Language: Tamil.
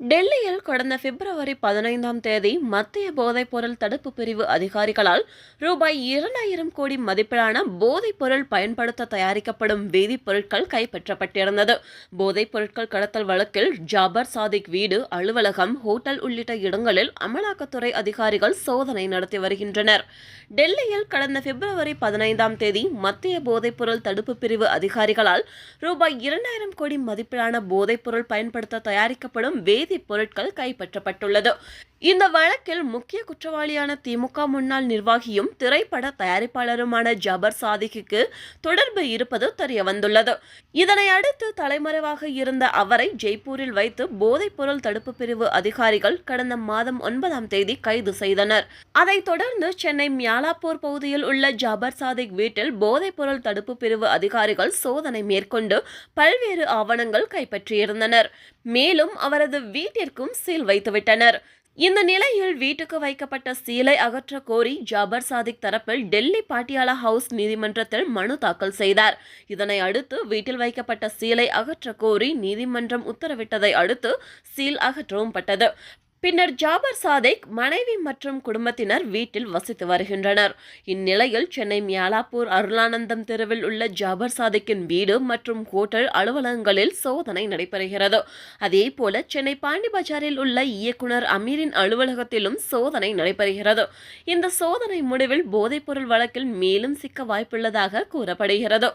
டெல்லியில் கடந்த பிப்ரவரி பதினைந்தாம் தேதி மத்திய போதைப்பொருள் தடுப்பு பிரிவு அதிகாரிகளால் ரூபாய் இரண்டாயிரம் கோடி மதிப்பிலான போதைப்பொருள் பயன்படுத்த தயாரிக்கப்படும் வேதிப்பொருட்கள் கைப்பற்றப்பட்டிருந்தது. போதைப் பொருட்கள் கடத்தல் வழக்கில் ஜாபர் சாதிக் வீடு அலுவலகம் ஹோட்டல் உள்ளிட்ட இடங்களில் அமலாக்கத்துறை அதிகாரிகள் சோதனை நடத்தி வருகின்றனர். டெல்லியில் கடந்த பிப்ரவரி பதினைந்தாம் தேதி மத்திய போதைப்பொருள் தடுப்பு பிரிவு அதிகாரிகளால் ரூபாய் இரண்டாயிரம் கோடி மதிப்பிலான போதைப்பொருள் பயன்படுத்த தயாரிக்கப்படும் வேதி பொருட்கள் கைப்பற்றப்பட்டுள்ளது. இந்த வழக்கில் முக்கிய குற்றவாளியான திமுக முன்னாள் நிர்வாகியும் திரைப்பட தயாரிப்பாளருமான ஜபர் சாதிக்கு தொடர்பு இருப்பது தெரியவந்துள்ளது. இதனை அடுத்து தலைமறைவாக இருந்த அவரை ஜெய்ப்பூரில் வைத்து போதைப்பொருள் தடுப்பு பிரிவு அதிகாரிகள் கடந்த மாதம் ஒன்பதாம் தேதி கைது செய்தனர். அதைத் தொடர்ந்து சென்னை மியாலாப்பூர் பகுதியில் உள்ள ஜபர் சாதிக் வீட்டில் போதைப்பொருள் தடுப்பு பிரிவு அதிகாரிகள் சோதனை மேற்கொண்டு பல்வேறு ஆவணங்கள் கைப்பற்றியிருந்தனர். மேலும் அவரது வீட்டிற்கும் சீல் வைத்துவிட்டனர். இந்த நிலையில் வீட்டுக்கு வைக்கப்பட்ட சீலை அகற்ற கோரி ஜாபர் சாதிக் தரப்பில் டெல்லி பாட்டியாலா ஹவுஸ் நீதிமன்றத்தில் மனு தாக்கல் செய்தார். இதனை அடுத்து வீட்டில் வைக்கப்பட்ட சீலை அகற்ற கோரி நீதிமன்றம் உத்தரவிட்டதை அடுத்து சீல் அகற்றவும் பட்டது. பின்னர் ஜாபர் சாதிக் மனைவி மற்றும் குடும்பத்தினர் வீட்டில் வசித்து வருகின்றனர். இந்நிலையில் சென்னை மியாலாப்பூர் அருளானந்தம் தெருவில் உள்ள ஜாபர் சாதிக்கின் வீடு மற்றும் ஹோட்டல் அலுவலகங்களில் சோதனை நடைபெறுகிறது. அதேபோல சென்னை பாண்டி பஜாரில் உள்ள இயக்குனர் அமீரின் அலுவலகத்திலும் சோதனை நடைபெறுகிறது. இந்த சோதனை முடிவில் போதைப்பொருள் வழக்கில் மேலும் சிக்க வாய்ப்புள்ளதாக கூறப்படுகிறது.